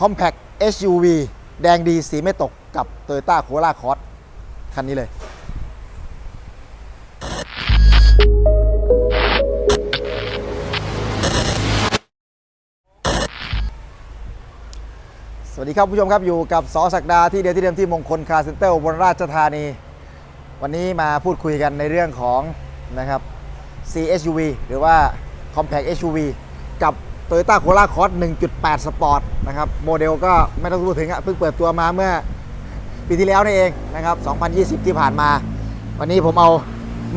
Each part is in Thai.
Compact SUV แดงดีสีไม่ตกกับ Toyota Corolla Cross คันนี้เลยสวัสดีครับผู้ชมครับอยู่กับสอศักดาที่เดียวที่เดิมที่มงคลคาร์เซ็นเตอร์บลราชธานี วันนี้มาพูดคุยกันในเรื่องของนะครับ CSUV หรือว่า Compact SUV กับ Toyota Corolla Cross 1.8 Sport นะครับ โมเดลก็ไม่ต้องพูดถึงอะเพิ่งเปิดตัวมาเมื่อปีที่แล้วนี่เองนะครับ 2020 ที่ผ่านมา วันนี้ผมเอา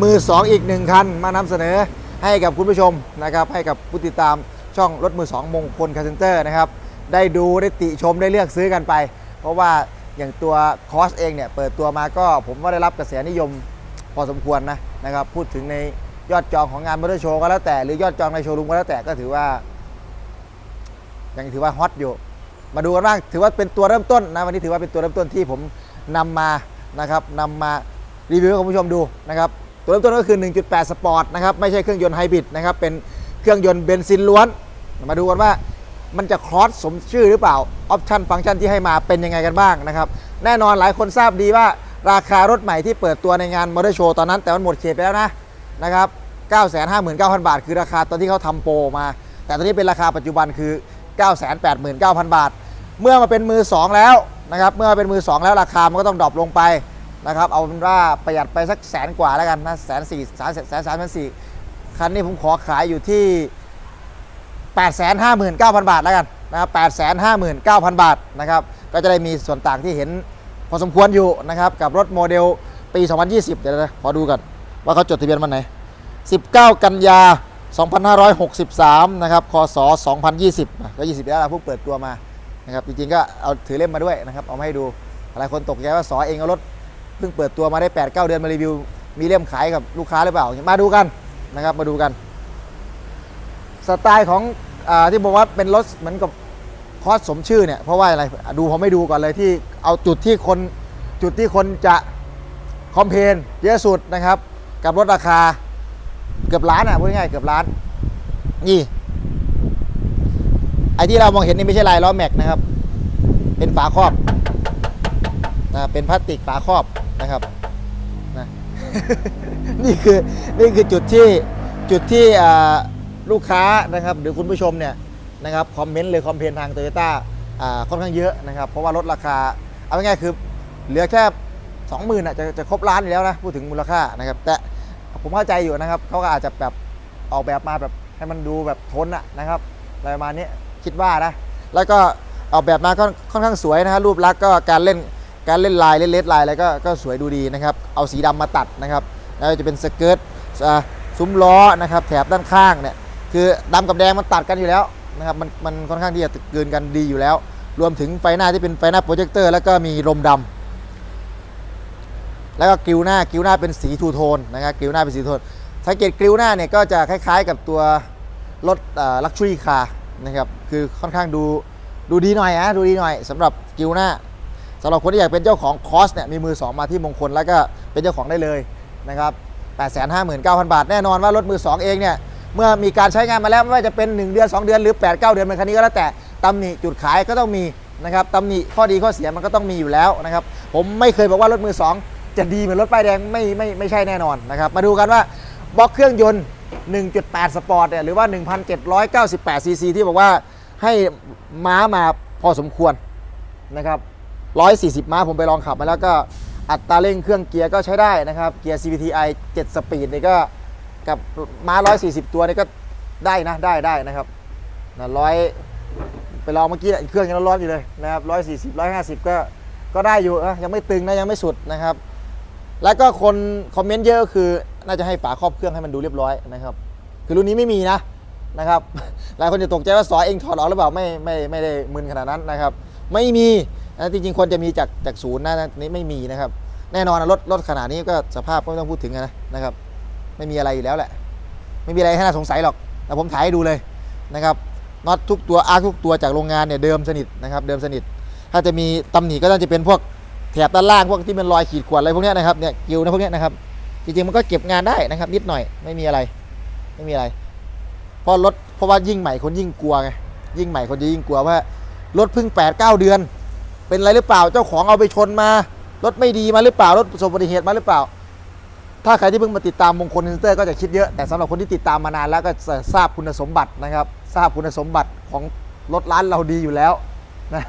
มือ 2 อีกหนึ่งคัน มานำเสนอให้กับคุณผู้ชมนะครับ ให้กับผู้ติดตามช่องรถมือ 2 มงคลคาร์เซนเตอร์นะครับ ได้ดูได้ติชมได้เลือกซื้อกันไป เพราะว่าอย่างตัวคอสเองเนี่ยเปิดตัวมาก็ผมว่าได้รับกระแสนิยมพอสมควรนะนะครับ พูดถึงในยอดจองของงานมอเตอร์โชว์ก็แล้วแต่หรือยอดจองในโชว์รูมก็แล้วแต่ก็ถือว่า ยังถือว่าฮอตอยู่ มาดูกันบ้างถือว่าเป็นตัวเริ่มต้นนะวันนี้ถือว่าเป็นตัวเริ่มต้นที่ผมนำมานะครับนำมารีวิวให้คุณผู้ชมดูนะครับตัวเริ่มต้นก็คือ 1.8 สปอร์ตนะครับไม่ใช่เครื่องยนต์ไฮบริดนะครับเป็นเครื่องยนต์เบนซินล้วน มาดูกันว่ามันจะครอสสมชื่อหรือเปล่าออปชันฟังก์ชันที่ให้มาเป็นยังไงกันบ้างนะครับแน่นอนหลายคนทราบดีว่าราคารถใหม่ที่เปิดตัวในงานมอเตอร์โชว์ตอนนั้น แต่มันหมดเขตไปแล้วนะนะครับ959,000 บาท คือราคาตอนที่เขาทำโปรมา แต่ตอนนี้เป็นราคาปัจจุบันคือ 989,000 บาท เมื่อมาเป็นมือ 2 แล้วนะครับเมื่อเป็นมือ 2 แล้วราคามันก็ต้องดรอปลงไปนะครับเอาเป็นว่าประหยัดไปสักแสนกว่าแล้วกันนะแสนสี่สามแสนสามพันสี่คันนี้ผมขอขายอยู่ที่ 859,000 บาทแล้วกันนะครับ859,000 บาทนะครับก็จะได้มีส่วนต่างที่เห็นพอสมควรอยู่นะครับกับรถโมเดลปี 2020 เดี๋ยวนะขอดูกันว่าเขาจดทะเบียนวันไหน 19 กันยา 2563 นะครับ คศ 2020 ก็ 20แล้วเพิ่งเปิดตัวมา นะครับ จริงๆ ก็เอาถือเล่มมาด้วยนะครับ เอามาให้ดู หลายคนตกใจว่าสอเองเอารถเพิ่งเปิดตัวมาได้ 8-9 เดือนมารีวิว มีเล่มขายกับลูกค้าหรือเปล่า มาดูกันนะครับ มาดูกัน สไตล์ของอาที่บอกว่าเป็นรถเหมือนกับคอสสมชื่อเนี่ย เพราะว่าอะไร ดูผมไม่ดูก่อนเลยที่เอาจุดที่คนจุดที่คนจะคอมเพนเยอะสุดนะครับ กับรถราคา เกือบล้านอะพูดง่ายๆเกือบล้าน นี่ ไอ้ที่เรามองเห็นนี่ไม่ใช่ลายล้อแม็กนะครับ เป็นฝาครอบนะเป็นพลาสติกฝาครอบนะครับนะนี่คือนี่คือจุดที่จุดที่ลูกค้านะครับ หรือคุณผู้ชมเนี่ยนะครับคอมเมนต์เลยคอมเพนทางโตโยต้าค่อนข้างเยอะนะครับ เพราะว่าลดราคา เอาง่ายๆคือเหลือแค่20,000อะจะจะครบล้านอยู่แล้วนะ พูดถึงมูลค่านะครับ แต่ ผมเข้าใจอยู่นะครับเขาก็อาจจะแบบออกแบบมาแบบให้มันดูแบบทนอะนะครับอะไรประมาณนี้คิดว่านะแล้วก็ออกแบบมาก็ค่อนข้างสวยนะฮะรูปลักษณ์ก็การเล่นการเล่นลายเล่นเลดลายอะไรก็ก็สวยดูดีนะครับ เอาสีดำมาตัดนะครับแล้วจะเป็นสเกิร์ตซุ้มล้อนะครับแถบด้านข้างเนี่ยคือดำกับแดงมันตัดกันอยู่แล้วนะครับมันมันค่อนข้างที่จะเกินกันดีอยู่แล้ว รวมถึงไฟหน้าที่เป็นไฟหน้าโปรเจคเตอร์แล้วก็มีลมดำ แล้วก็กริวหน้ากริวหน้าเป็นสีทูโทนนะครับกริวหน้าเป็นสีโทนสังเกตกริวหน้าเนี่ยก็จะคล้ายๆกับตัวรถลักชัวรี่คาร์นะครับคือค่อนข้างดูดูดีหน่อยนะดูดีหน่อยสำหรับกริวหน้าสำหรับคนที่อยากเป็นเจ้าของคอสเนี่ยมีมือ 2 มาที่มงคลแล้วก็เป็นเจ้าของได้เลยนะครับ859,000 บาท แน่นอนว่ารถมือ 2 เองเนี่ยเมื่อมีการใช้งานมาแล้วไม่ว่าจะเป็น 1 เดือน 2 เดือนหรือ 8 9 เดือนเป็นคันนี้ก็แล้วแต่ตำหนิจุดขายก็ต้องมีนะครับตำหนิข้อดีข้อเสียมันก็ต้องมีอยู่แล้วนะครับผมไม่เคยบอกว่ารถมือ 2 จะดีเหมือนรถป้ายแดงไม่ไม่ไม่ใช่แน่นอนนะครับ มาดูกันว่าบล็อกเครื่องยนต์ 1.8 สปอร์ตเนี่ยหรือว่า 1,798 ซีซีที่บอกว่าให้ม้ามาพอสมควรนะครับ 140 ม้าผมไปลองขับมาแล้วก็อัตราเร่งเครื่องเกียร์ก็ใช้ได้นะครับ เกียร์ CVTi 7 สปีดนี่ก็กับม้า 140 ตัวนี่ก็ได้นะได้ได้นะครับนะร้อยไปลองเมื่อกี้เครื่องยังร้อนอยู่เลยนะครับ140 150ก็ก็ได้อยู่นะยังไม่ตึงนะยังไม่สุดนะครับ แล้วก็คนคอมเมนต์เยอะก็คือ น่าจะให้ฝาครอบเครื่องให้มันดูเรียบร้อยนะครับ คือรุ่นนี้ไม่มีนะนะครับ หลายคนจะตกใจว่าสอเองถอดออกหรือเปล่าไม่ไม่ไม่ได้มึนขนาดนั้นนะครับ ไม่มีนะจริงๆควรจะมีจากจากศูนย์นะนี้ไม่มีนะครับ แน่นอนนะรถรถขนาดนี้ก็สภาพก็ไม่ต้องพูดถึงนะนะครับ ไม่มีอะไรอยู่แล้วแหละ ไม่มีอะไรให้น่าสงสัยหรอกแต่ผมถ่ายให้ดูเลยนะครับน็อตทุกตัวอาร์ทุกตัวจากโรงงานเนี่ยเดิมสนิทนะครับ เดิมสนิท ถ้าจะมีตำหนิก็น่าจะเป็นพวก แถบด้านล่างพวกที่เป็นรอยขีดข่วนอะไรพวกนี้นะครับเนี่ยกิวนะพวกนี้นะครับ จริงๆมันก็เก็บงานได้นะครับ นิดหน่อยไม่มีอะไร ไม่มีอะไรเพราะรถเพราะว่ายิ่งใหม่คนยิ่งกลัวไงยิ่งใหม่คนจะยิ่งกลัวว่ารถเพิ่ง8 9เเดือน เป็นอะไรหรือเปล่าเจ้าของเอาไปชนมารถไม่ดีมาหรือเปล่ารถประสบอุบัติเหตุมาหรือเปล่า ถ้าใครที่เพิ่งมาติดตามมงคลอินเตอร์ก็จะคิดเยอะแต่สำหรับคนที่ติดตามมานานแล้วก็จะทราบคุณสมบัตินะครับ ทราบคุณสมบัติของรถร้านเราดีอยู่แล้วนะ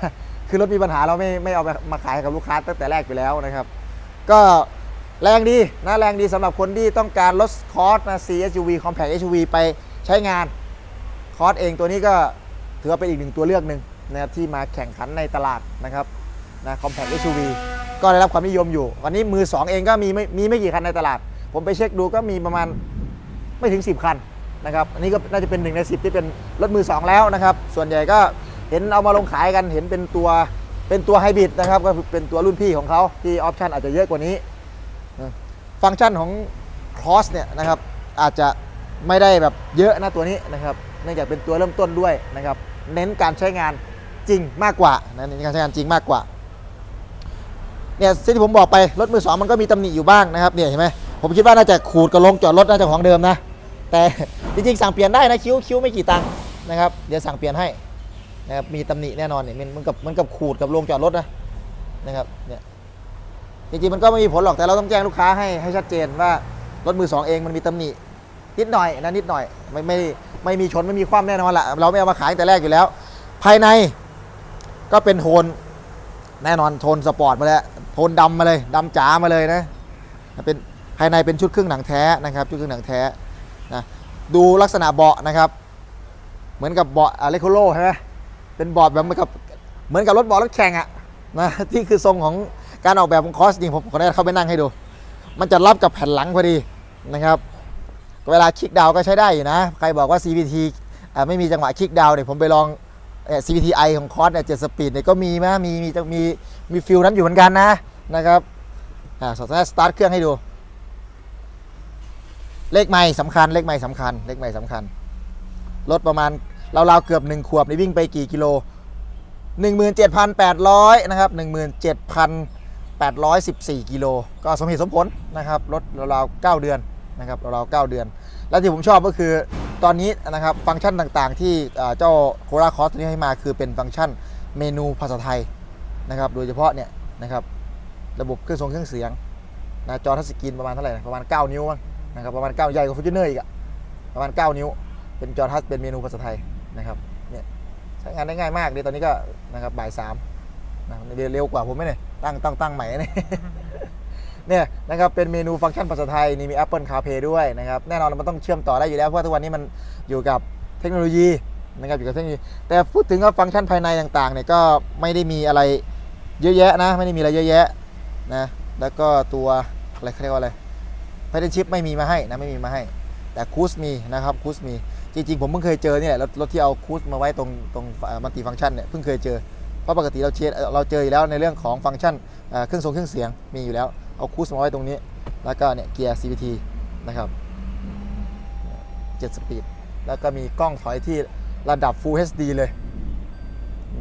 คือรถมีปัญหาเราไม่ไม่เอาไปมาขายกับลูกค้าตั้งแต่แรกอยู่แล้วนะครับ ก็แรงดีนะแรงดีสำหรับคนที่ต้องการรถคอร์สนะ CSUV Compact SUV ไปใช้งานคอร์สเองตัวนี้ก็ถือว่าเป็นอีกหนึ่งตัวเลือกหนึ่งนะครับที่มาแข่งขันในตลาดนะครับนะ Compact SUV ก็ได้รับความนิยมอยู่ วันนี้มือ 2 เองก็มีไม่มีไม่กี่คันในตลาด ผมไปเช็คดูก็มีประมาณไม่ถึง 10 คันนะครับ อันนี้ก็น่าจะเป็นหนึ่งใน 10 ที่เป็นรถมือ 2 แล้วนะครับ ส่วนใหญ่ก็ เห็นเอามาลงขายกันเห็นเป็นตัวเป็นตัวไฮบริดนะครับก็เป็นตัวรุ่นพี่ของเขาที่ออปชันอาจจะเยอะกว่านี้ ฟังก์ชันของ Cross เนี่ยนะครับอาจจะไม่ได้แบบเยอะนะตัวนี้นะครับเนื่องจากเป็นตัวเริ่มต้นด้วยนะครับ เน้นการใช้งานจริงมากกว่านะเน้นการใช้งานจริงมากกว่าเนี่ยที่ผมบอกไปรถมือสองมันก็มีตำหนิอยู่บ้างนะครับเนี่ยเห็นไหมผมคิดว่าน่าจะขูดกับลงจอดรถน่าจะของเดิมนะ แต่จริงๆสั่งเปลี่ยนได้นะคิ้วคิ้วไม่กี่ตังค์นะครับเดี๋ยวสั่งเปลี่ยนให้ นะครับมีตำหนิแน่นอนเนี่ยมันมันกับมันกับขูดกับลงจอดรถนะนะครับเนี่ยจริงๆมันก็ไม่มีผลหรอกแต่เราต้องแจ้งลูกค้าให้ให้ชัดเจนว่ารถมือสองเองมันมีตำหนินิดหน่อยนะนิดหน่อยไม่ไม่ไม่มีชนไม่มีความแน่นอนละเราไม่เอามาขายตั้งแต่แรกอยู่แล้ว ภายในก็เป็นโทนแน่นอนโทนสปอร์ตมาแล้วโทนดำมาเลยดำจ๋ามาเลยนะเป็นภายในเป็นชุดเครื่องหนังแท้นะครับ ชุดเครื่องหนังแท้นะดูลักษณะเบาะนะครับ เหมือนกับเบาะอะไรโคโลใช่ไหม เป็นเบาะแบบเหมือนกับเหมือนกับรถเบาะรถแข่งอะนะที่คือทรงของการออกแบบของคอสจริงผมขออนุญาตเข้าไปนั่งให้ดู มันจะรับกับแผ่นหลังพอดีนะครับ เวลาคลิกดาวก็ใช้ได้อยู่นะ ใครบอกว่า CVT ไม่มีจังหวะคลิกดาวเนี่ยผมไปลอง CVTi ของคอสเนี่ยเจ็ดสปีดเนี่ยก็มีนะมีมีจะมีมีฟิลนั้นอยู่เหมือนกันนะนะครับอ่าสามารถสตาร์ทเครื่องให้ดู เลขไม่สำคัญเลขไม่สำคัญเลขไม่สำคัญรถประมาณ ราวๆเกือบ 1 ขวบนี่วิ่งไปกี่กิโล 17,800 นะครับ 17,814 กิโล ก็สมเหตุสมผลนะครับ รถราวๆ9เดือนนะครับราวๆ9เดือน และที่ผมชอบก็คือตอนนี้นะครับฟังก์ชันต่างๆ ที่เจ้าโคราคอสตัวนี้ให้มาคือเป็นฟังก์ชันเมนูภาษาไทยนะครับ โดยเฉพาะเนี่ยนะครับระบบเครื่องทรงเครื่องเสียงนะจอทัชสกรีนประมาณเท่าไหร่นะประมาณ 9 นิ้วมั้งนะครับประมาณ 9 ใหญ่กว่าฟูจิเนอร์อีกอะประมาณ 9 นิ้ว เป็นจอทัชเป็นเมนูภาษาไทย นะครับเนี่ยใช้งานได้ง่ายมากเลยตอนนี้ก็นะครับบ่ายสามนะเร็วกว่าผมไหมเนี่ยตั้งตั้งตั้งใหม่เนี่ยเนี่ยนะครับเป็นเมนูฟังก์ชันภาษาไทยนี่มี Apple CarPlay ด้วยนะครับแน่นอนมันต้องเชื่อมต่อได้อยู่แล้วเพราะว่าทุกวันนี้มันอยู่กับเทคโนโลยีนะครับอยู่กับเทคโนโลยี แต่พูดถึงว่าฟังก์ชันภายในต่างๆเนี่ยก็ไม่ได้มีอะไรเยอะแยะนะไม่ได้มีอะไรเยอะแยะนะแล้วก็ตัวอะไรเขาเรียกว่าอะไรไพเดนชิปไม่มีมาให้นะไม่มีมาให้ แต่คูสมีนะครับคูสมี จริงๆ ผมเพิ่งเคยเจอเนี่แหละรถรถที่เอาคูสมาไว้ตรงตรงมัลติฟังก์ชันเนี่ยเพิ่งเคยเจอ เพราะปกติเราเชเราเจออยู่แล้วในเรื่องของฟังก์ชันเอ่อเครื่องทรงเครื่องเสียงมีอยู่แล้ว เอาคูสมาไว้ตรงนี้ แล้วก็เนี่ยเกียร์ CVT นะครับ7สปีด แล้วก็มีกล้องถอยที่ระดับ Full HD เลย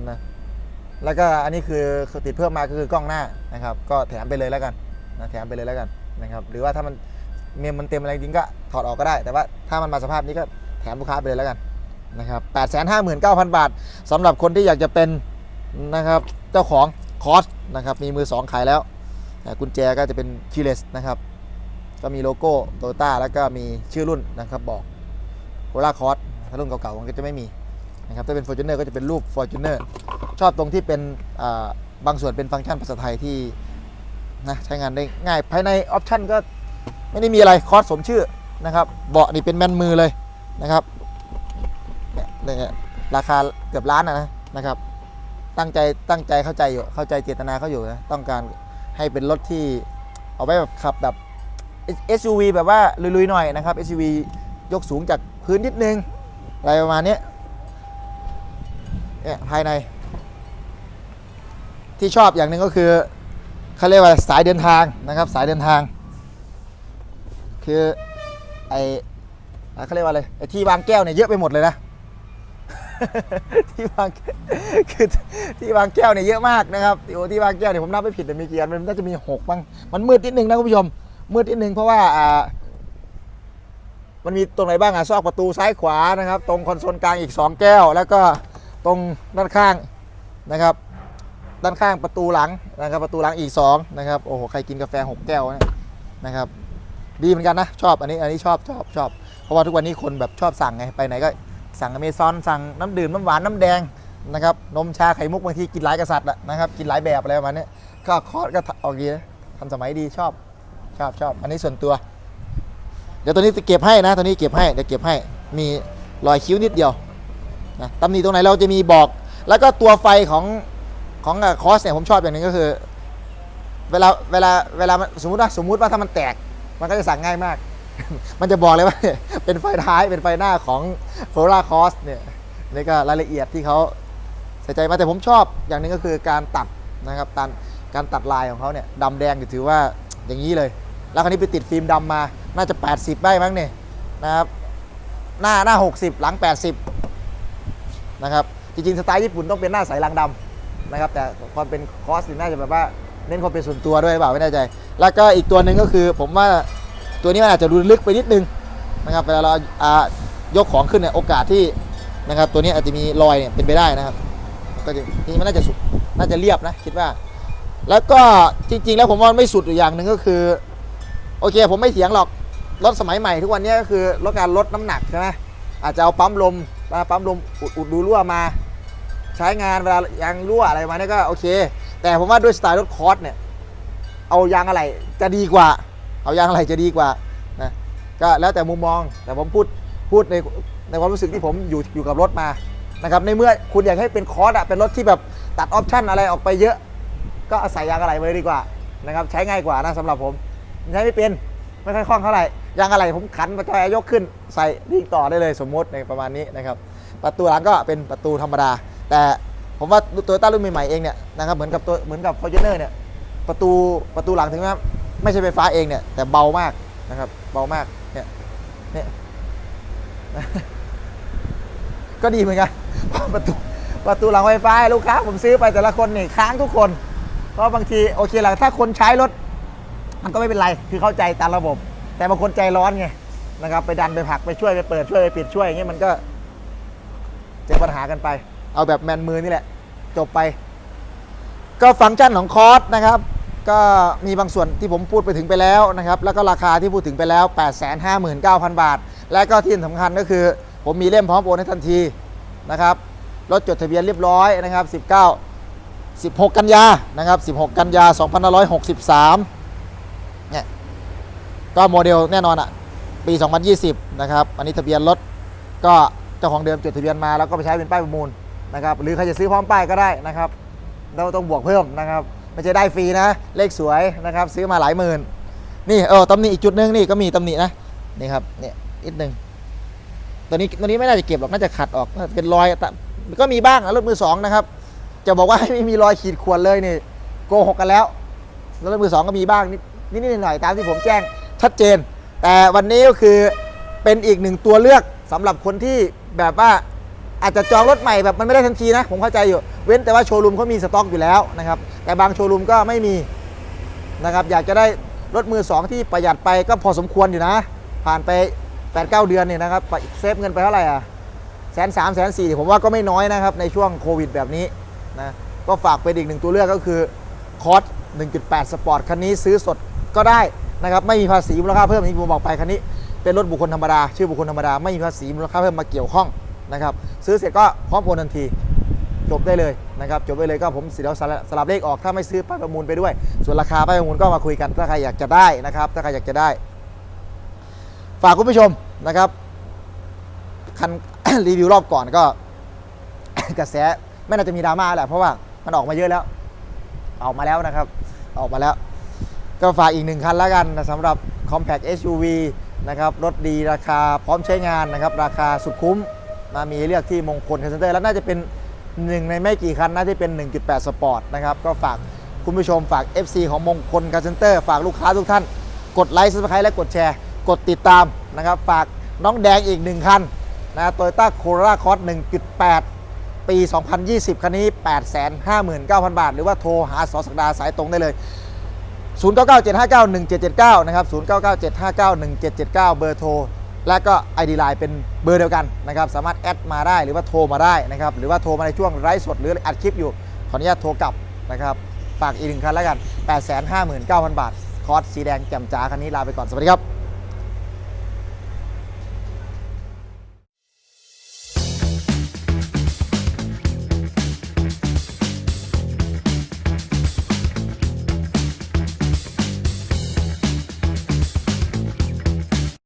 นะแล้วก็อันนี้คือติดเพิ่มมาก็คือกล้องหน้านะครับ ก็แถมไปเลยแล้วกันนะแถมไปเลยแล้วกันนะครับ หรือว่าถ้ามันเมมมันเต็มอะไรจริงก็ถอดออกก็ได้ แต่ว่าถ้ามันมาสภาพนี้ก็ แถมลูกค้าไปเลยแล้วกันนะครับ859,000บาทสำหรับคนที่อยากจะเป็นนะครับเจ้าของคอร์สนะครับมีมือ2ขายแล้วกุญแจก็จะเป็นคีเลสนะครับก็มีโลโก้โตโยต้าแล้วก็มีชื่อรุ่นนะครับบอกโคราคอร์สถ้ารุ่นเก่าๆมันก็จะไม่มีนะครับถ้าเป็น f o r t u n e r ก็จะเป็นรูป f o r t u n e r ชอบตรงที่เป็นบางส่วนเป็นฟังก์ชันภาษาไทยที่นะใช้งานได้ง่ายภายในออปชันก็ไม่ได้มีอะไรคอร์สสมชื่อนะครับเบาะนี่เป็นแมนมือเลย นะครับเนี่ยเนี่ยราคาเกือบล้านนะนะนะครับ ตั้งใจตั้งใจเข้าใจอยู่เข้าใจเจตนาเขาอยู่นะต้องการให้เป็นรถที่เอาไว้แบบขับแบบ SUV แบบว่าลุยๆหน่อยนะครับ SUV ยกสูงจากพื้นนิดนึงอะไรประมาณนี้เนี่ยภายใน ที่ชอบอย่างหนึ่งก็คือเขาเรียกว่าสายเดินทางนะครับ สายเดินทาง คือไอ เขาเรียกว่าอะไรไอที่วางแก้วเนี่ยเยอะไปหมดเลยนะ ที่วางคือที่วางแก้วเนี่ยเยอะมากนะครับโอ้ที่วางแก้วเนี่ยผมนับไม่ผิดแต่มีกี่อันมันน่าจะมีหกบ้างมันมืดนิดนึงนะคุณผู้ชม มืดนิดนึงเพราะว่าอ่ามันมีตรงไหนบ้างอะซอกประตูซ้ายขวานะครับ ตรงคอนโซลกลางอีก 2 แก้ว แล้วก็ตรงด้านข้างนะครับ ด้านข้างประตูหลังนะครับ ประตูหลังอีก2นะครับโอ้โหใครกินกาแฟ 6 แก้วนะครับ ดีเหมือนกันนะ ชอบอันนี้อันนี้ชอบชอบชอบ ราะว่าทุกวันนี้คนแบบชอบสั่งไงไปไหนก็สั่งอเมซอนสั่งน้ำดื่มน้ำหวานน้ำแดงนะครับนมชาไข่มุกบางทีกินหลายกษัตริย์นะครับกินหลายแบบอะไรประมาณนี้ก็คอร์สก็ออกดีนะทันสมัยดีชอบชอบชอบอันนี้ส่วนตัว เดี๋ยวตัวนี้จะเก็บให้นะตัวนี้เก็บให้เดี๋ยวเก็บให้มีรอยคิ้วนิดเดียวนะตำหนิตรงไหนเราจะมีบอก แล้วก็ตัวไฟของของคอสเนี่ยผมชอบอย่างนึงก็คือ เวลาเวลาเวลาสมมติว่าสมมุติว่าถ้ามันแตก มันก็จะสั่งง่ายมาก มันจะบอกเลยว่า เป็นไฟท้ายเป็นไฟหน้าของโฟล่าคอสเนี่ยนี่ก็รายละเอียดที่เขาใส่ใจมาแต่ผมชอบอย่างนึงก็คือการตัดนะครับการการตัดลายของเขาเนี่ยดำแดงถือว่าอย่างนี้เลย แล้วคราวนี้ไปติดฟิล์มดำมาน่าจะ 80 ได้มั้งเนี่ยนะครับหน้าหน้า 60 หลัง 80 นะครับ จริง ๆ สไตล์ญี่ปุ่นต้องเป็นหน้าใสหลังดำนะครับ แต่ความเป็นคอสนี่น่าจะแบบว่าเน้นความเป็นส่วนตัวด้วยหรือเปล่าไม่แน่ใจ แล้วก็อีกตัวหนึ่งก็คือผมว่าตัวนี้มันอาจจะดูลึกไปนิดนึง นะครับเวลาเราายกของขึ้นเนี่ยโอกาสที่นะครับตัวนี้อาจจะมีรอยเนี่ยเป็นไปได้นะครับ ก็จะจริงๆมันน่าจะสุดน่าจะเรียบนะคิดว่า แล้วก็จริง ๆ แล้วผมว่าไม่สุดอยู่อย่างหนึ่งก็คือ โอเค ผมไม่เถียงหรอกรถสมัยใหม่ทุกวันนี้ก็คือลดการลดน้ำหนักใช่ไหมอาจจะเอาปั๊มลมมาปั๊มลมอุดอุดรูรั่วมา ใช้งานเวลายางรั่วอะไรมาเนี่ยก็โอเค แต่ผมว่าด้วยสไตล์รถคอร์สเนี่ยเอายางอะไรจะดีกว่า เอายางอะไรจะดีกว่า ก็แล้วแต่มุมมอง แต่ผมพูดพูดในในความรู้สึกที่ผมอยู่อยู่กับรถมานะครับในเมื่อคุณอยากให้เป็นคอร์สอะเป็นรถที่แบบตัดออปชั่นอะไรออกไปเยอะ ก็อาศัยยางอะไรไว้ดีกว่านะครับใช้ง่ายกว่านะสำหรับผมใช้ไม่เป็นไม่ค่อยคล่องเท่าไหร่ยางอะไรผมขันมาจอยยกขึ้นใส่วิ่งต่อได้เลยสมมติในประมาณนี้นะครับประตูหลังก็เป็นประตูธรรมดา แต่ผมว่าตัวต้ารุ่นใหม่ๆเองเนี่ยนะครับเหมือนกับตัวเหมือนกับ f o r t u n e r เนี่ยประตูประตูหลังถึงแม้ไม่ใช่ไฟฟ้าเองเนี่ยแต่เบามากนะครับเบามาก เนี่ยก็ดีเหมือนกันประตูประตูหลังไฟฟ้าลูกค้าผมซื้อไปแต่ละคนนี่ค้างทุกคน เพราะบางทีโอเคแหละถ้าคนใช้รถ มันก็ไม่เป็นไร คือเข้าใจตามระบบ แต่บางคนใจร้อนไงนะครับไปดันไปผลักไปช่วยไปเปิดช่วยไปปิดช่วยอย่างเงี้ยมันก็เจอปัญหากันไป เอาแบบแมนมือนี่แหละ จบไป ก็ฟังก์ชันของคอร์สนะครับ ก็มีบางส่วนที่ผมพูดไปถึงไปแล้วนะครับ แล้วก็ราคาที่พูดถึงไปแล้ว 859,000 บาท และก็ที่สำคัญก็คือ ผมมีเล่มพร้อมโอนให้ทันทีนะครับรถจดทะเบียนเรียบร้อยนะครับ 19 16 กันยานะครับ 16 กันยา 2563 เนี่ย ก็โมเดลแน่นอนอะปี 2020 นะครับ อันนี้ทะเบียนรถก็เจ้าของเดิมจดทะเบียนมาแล้วก็ไปใช้เป็นป้ายประมูลนะครับ หรือใครจะซื้อพร้อมป้ายก็ได้นะครับ เราต้องบวกเพิ่มนะครับ ไม่ใช่ได้ฟรีนะ เลขสวยนะครับ ซื้อมาหลายหมื่น นี่เออตำหนิอีกจุดหนึงนี่ก็มีตำหนินะ นี่ครับเนี่ยนิดนึงตัวนี้ตัวนี้ไม่น่าจะเก็บหรอกน่าจะขัดออกเป็นรอยก็มีบ้างรถมือสองนะครับ จะบอกว่าไม่มีรอยขีดข่วนเลยนี่โกหกกันแล้วแล้วรถมือสองก็มีบ้างนิดนิดหน่อยๆตามที่ผมแจ้งชัดเจน แต่วันนี้ก็คือเป็นอีกหนึ่งตัวเลือกสำหรับคนที่แบบว่า อาจจะจองรถใหม่แบบมันไม่ได้ทันทีนะ ผมเข้าใจอยู่ เว้นแต่ว่าโชว์รูมเขามีสต็อกอยู่แล้วนะครับ แต่บางโชว์รูมก็ไม่มีนะครับ อยากจะได้รถมือสองที่ประหยัดไปก็พอสมควรอยู่นะ ผ่านไป 8-9 เดือนเนี่ยนะครับเซฟเงินไปเท่าไหร่อะแสนสามแสนสี่ผมว่าก็ไม่น้อยนะครับ ในช่วงโควิดแบบนี้นะก็ฝากเป็นอีกหนึ่งตัวเลือกก็คือคอร์ส1.8 สปอร์ตคันนี้ซื้อสดก็ได้นะครับไม่มีภาษีมูลค่าเพิ่มอย่างที่ผมบอกไปคันนี้เป็นรถบุคคลธรรมดาชื่อบุคคลธรรมดาไม่มีภาษีมูลค่าเพิ่มมาเกี่ยวข้อง นะครับซื้อเสร็จก็พร้อมโอนทันทีจบได้เลยนะครับจบได้เลยก็ผมสิเดี๋ยวสลับสลับเลขออกถ้าไม่ซื้อป้ายประมูลไปด้วย ส่วนราคาป้ายประมูลก็มาคุยกันถ้าใครอยากจะได้นะครับ ถ้าใครอยากจะได้ ฝากคุณผู้ชมนะครับคันรีวิวรอบก่อนก็กระแสไม่น่าจะมีดราม่าแหละเพราะว่ามันออกมาเยอะแล้ว ออกมาแล้วนะครับ ออกมาแล้ว ก็ฝากอีกหนึ่งคันแล้วกันนะสำหรับ Compact SUV นะครับรถดีราคาพร้อมใช้งานนะครับ ราคาสุดคุ้ม มามีเลือกที่มงคลคาร์เซนเตอร์แล้วน่าจะเป็นหนึ่งในไม่กี่คันน่าจะเป็น 1.8 สปอร์ตนะครับก็ฝากคุณผู้ชมฝาก FC ของมงคลคาร์เซนเตอร์ฝากลูกค้าทุกท่าน กดไลค์ซับสไครต์และกดแชร์ กดติดตามนะครับฝากน้องแดงอีกหนึ่งคันนะโตโยต้าโคโรล่าคอร์ส1.8 ปี 2020 คันนี้ 859,000 บาท หรือว่าโทรหาสอสักดาสายตรงได้เลย 0997591779 นะครับ 0997591779 เบอร์โทร และก็ ID Line เป็นเบอร์เดียวกันนะครับสามารถแอดมาได้หรือว่าโทรมาได้นะครับหรือว่าโทรมาในช่วงไลฟ์สดหรืออัดคลิปอยู่ ขออนุญาตโทรกลับนะครับฝากอีกหนึ่งคันแล้วกัน 859,000 บาท คอร์สสีแดงแจ่มจ้าคันนี้ลาไปก่อน สวัสดีครับ